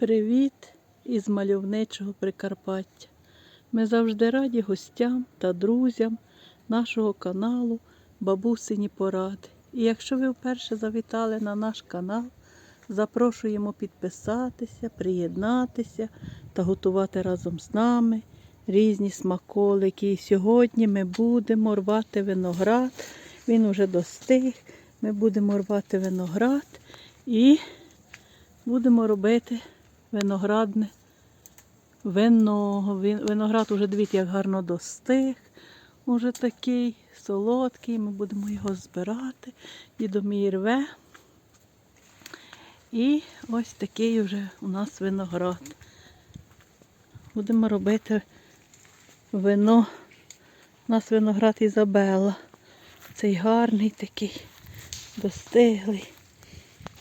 Привіт із мальовничого Прикарпаття. Ми завжди раді гостям та друзям нашого каналу Бабусині Поради. І якщо ви вперше завітали на наш канал, запрошуємо підписатися, приєднатися та готувати разом з нами різні смаколики. І сьогодні ми будемо рвати виноград. Він уже достиг. Ми будемо рвати виноград і будемо робити виноградне вино. Виноград уже дивіться, як гарно достиг. Уже такий солодкий. Ми будемо його збирати. Дідо мій рве. І ось такий вже у нас виноград. Будемо робити вино. У нас виноград Ізабела. Цей гарний такий, достиглий.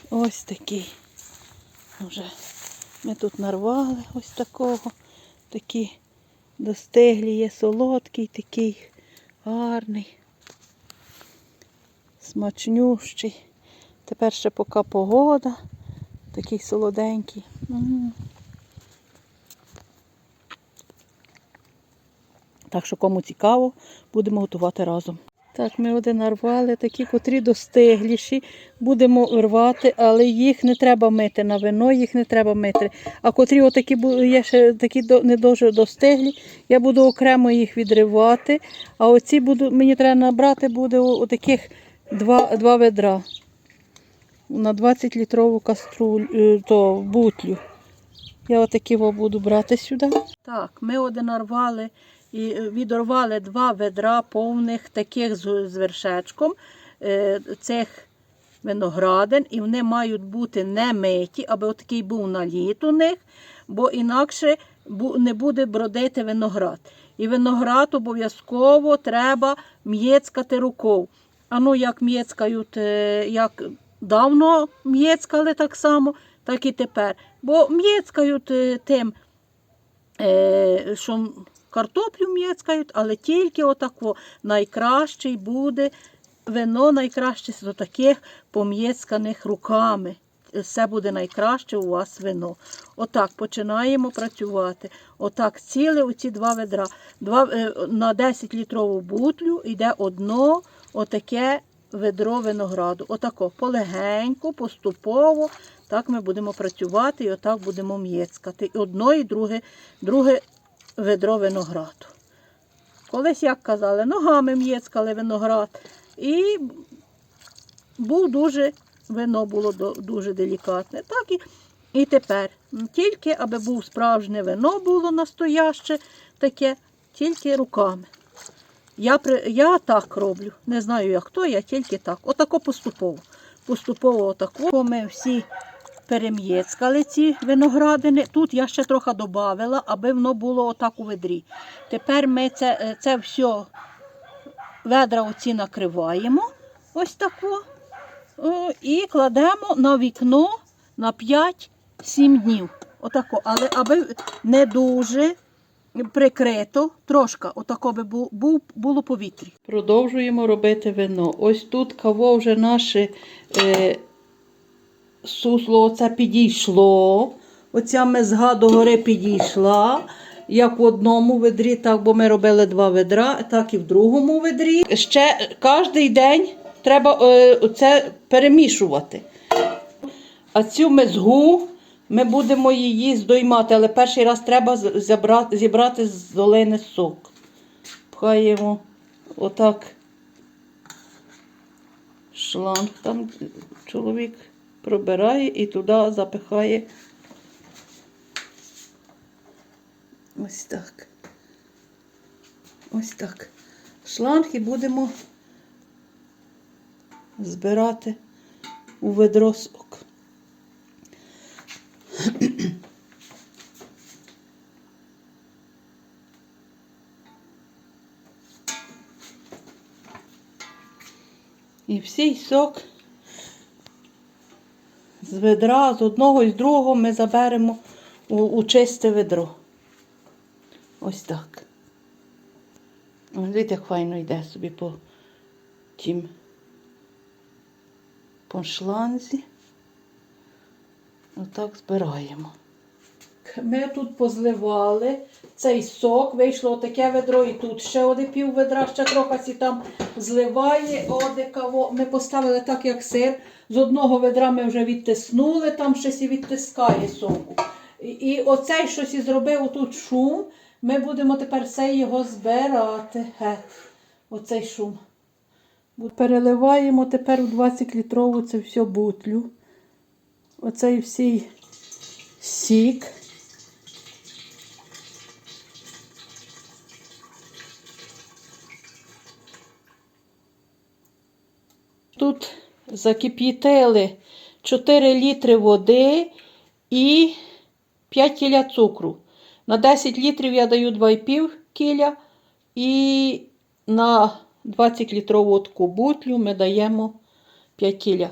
Ось такий. Вже ми тут нарвали ось такого. Такі достиглі є солодкий, такий гарний, смачнющий. Тепер ще поки погода, такий солоденький. Так що кому цікаво, будемо готувати разом. Так, ми один нарвали, такі, котрі достигліші. Будемо рвати, але їх не треба мити на вино, їх не треба мити. А котрі отакі є ще такі не дуже достиглі, я буду окремо їх відривати. А оці буду, мені треба набрати буде отаких два, два ведра на 20 літрову каструль, е, то бутлю. Я отакі буду брати сюди. Так, ми один нарвали і е, відорвали два ведра повних таких з, вершечком е, цих виноградин, і вони мають бути не миті, аби отакий був наліт у них, бо інакше не буде бродити виноград. І виноград обов'язково треба м'єцкати рукою. А ну як м'єцкають, е, як давно м'єцкали так само, так і тепер. Бо м'єцкають тим, що картоплю м'єцкають, але тільки отако найкращий буде вино найкраще з таких пом'єцканих руками. Все буде найкраще у вас вино. Отак починаємо працювати. Отак ціле оці два ведра. Два, е, на 10 літрову бутлю йде одно отаке ведро винограду. Отако полегенько, поступово. Так ми будемо працювати і отак будемо м'єцкати. І одно, і друге, друге ведро винограду. Колись, як казали, ногами м'єцкали виноград. І був дуже, вино було дуже делікатне. Так і, і тепер. Тільки аби був справжнє вино було настояще таке, тільки руками. Я, я так роблю. Не знаю, як то, я тільки так. Отако поступово. Поступово отако. Ми всі перем'єцкали ці виноградини. Тут я ще трохи додавала, аби воно було отак у ведрі. Тепер ми це, е, це все ведра оці накриваємо. Ось тако. І кладемо на вікно на 5-7 днів. Отако. Але аби не дуже прикрито, трошки, отако би бу- бу- було повітря. Продовжуємо робити вино. Ось тут каво вже наше е, сусло оце підійшло. Оця мезга до гори підійшла. Як в одному ведрі, так, бо ми робили два ведра, так і в другому ведрі. Ще кожен день треба е, це перемішувати. А цю мезгу ми будемо її здоймати, але перший раз треба з- забрати, зібрати з долини сок. Пхаємо отак шланг там чоловік пробирає і туди запихає. Ось так. Ось так. Шланг і будемо збирати у ведро сок. І всій сок з ведра, з одного і з другого ми заберемо у, у чисте ведро. Ось так. Дивіться, як файно йде собі по тім по шланзі. Отак збираємо. Ми тут позливали цей сок, вийшло таке ведро і тут ще оде пів ведра, ще трохи там зливає. Оде каво. Ми поставили так, як сир. З одного ведра ми вже відтиснули, там ще сі відтискає соку. І, і оцей щось і зробив тут шум. Ми будемо тепер все його збирати. Геть. Оцей шум. Переливаємо тепер у 20-літрову це все бутлю. Оцей всій сік. Тут закип'ятили 4 літри води і 5 кіля цукру. На 10 літрів я даю 2,5 кіля і на 20 літрову таку бутлю ми даємо 5 кіля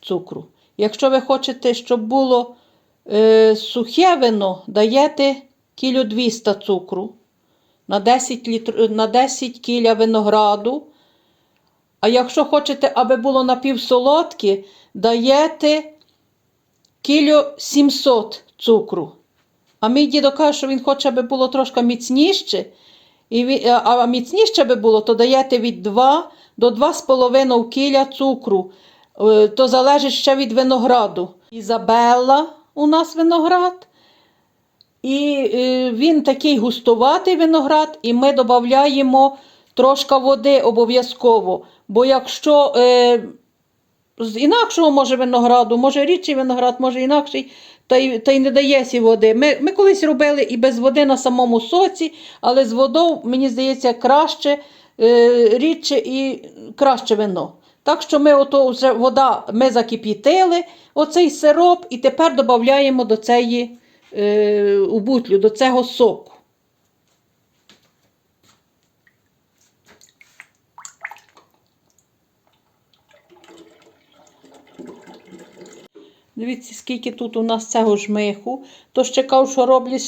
цукру. Якщо ви хочете, щоб було е, сухе вино, даєте кілю 200 цукру на 10, літр, на 10 кіля винограду. А якщо хочете, аби було напівсолодке, даєте кілю 700 цукру. А мій дідо каже, що він хоче, аби було трошки міцніше. І, а а міцніше би було, то даєте від 2 до 2,5 кіля цукру. Е, То залежить ще від винограду. Ізабелла у нас виноград. І е, він такий густуватий виноград, і ми додаємо трошки води обов'язково. Бо якщо е, з інакшого може винограду, може рідший виноград, може інакший, та й, та й не дає сі води. Ми, ми колись робили і без води на самому соці, але з водою, мені здається, краще, е, рідше і краще вино. Так що ми ото вже вода ми закип'ятили, оцей сироп, і тепер додаємо до цієї е, у бутлю, до цього соку. Дивіться, скільки тут у нас цього жмиху. То ще кажу, що роблять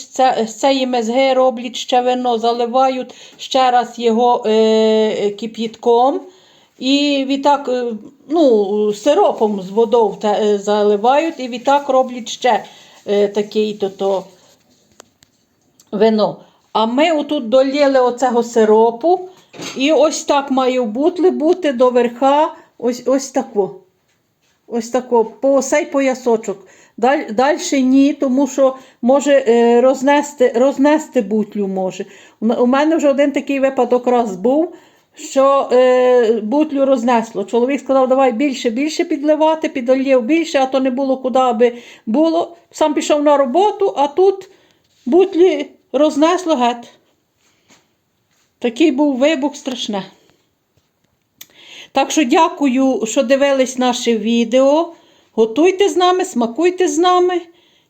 з цієї мезги роблять ще вино, заливають ще раз його е, кип'ятком. І відтак, е, ну, сиропом з водою е, заливають, і відтак роблять ще е, такий то вино. А ми отут доліли оцього сиропу, і ось так має в бути до верха, ось, ось тако. Ось тако, по сей поясочок. Даль, дальше ні, тому що може е, рознести, рознести бутлю може. У, мене вже один такий випадок раз був, що е, бутлю рознесло. Чоловік сказав, давай більше, більше підливати, підолів більше, а то не було куди аби було. Сам пішов на роботу, а тут бутлі рознесло геть. Такий був вибух страшне. Так що дякую, що дивились наше відео. Готуйте з нами, смакуйте з нами,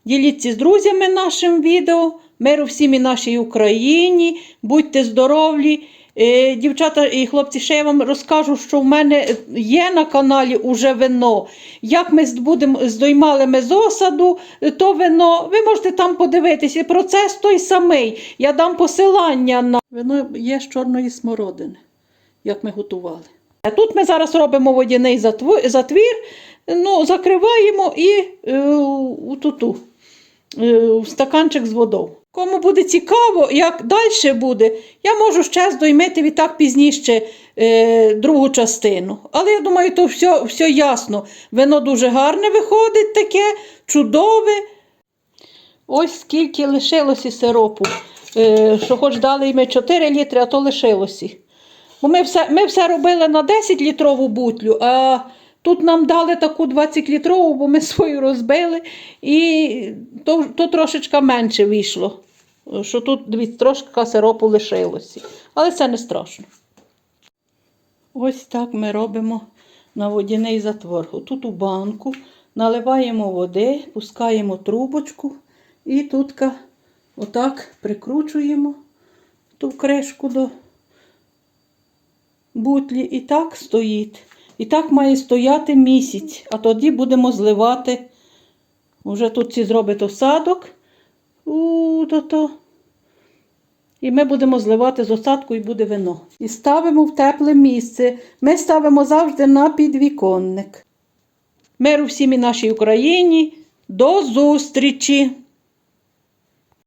діліться з друзями нашим відео. Миру всім і нашій Україні. Будьте здорові. Е, Дівчата і хлопці, ще я вам розкажу, що в мене є на каналі уже вино. Як ми здобудемо, здоймали ми з осаду, е, то вино, ви можете там подивитися. Процес той самий. Я дам посилання на вино є з чорної смородини, як ми готували. Тут ми зараз робимо водяний затвір, ну, закриваємо і е, у туту, е, в стаканчик з водою. Кому буде цікаво, як далі буде, я можу ще здоймити відтак пізніше е, другу частину. Але я думаю, то все, все ясно. Вино дуже гарне виходить таке, чудове. Ось скільки лишилося сиропу. Е, що хоч дали ми 4 літри, а то лишилося. Бо ми все, ми все робили на 10 літрову бутлю, а тут нам дали таку 20 літрову, бо ми свою розбили, і то, то трошечка менше вийшло. Що тут, трошки сиропу лишилося. Але це не страшно. Ось так ми робимо на водяний затвор. Тут у банку наливаємо води, пускаємо трубочку і тут отак прикручуємо ту кришку до бутлі і так стоїть. І так має стояти місяць, а тоді будемо зливати. Уже тут ці зробить осадок. У, то, то. І ми будемо зливати з осадку і буде вино. І ставимо в тепле місце. Ми ставимо завжди на підвіконник. Миру всім і нашій Україні. До зустрічі!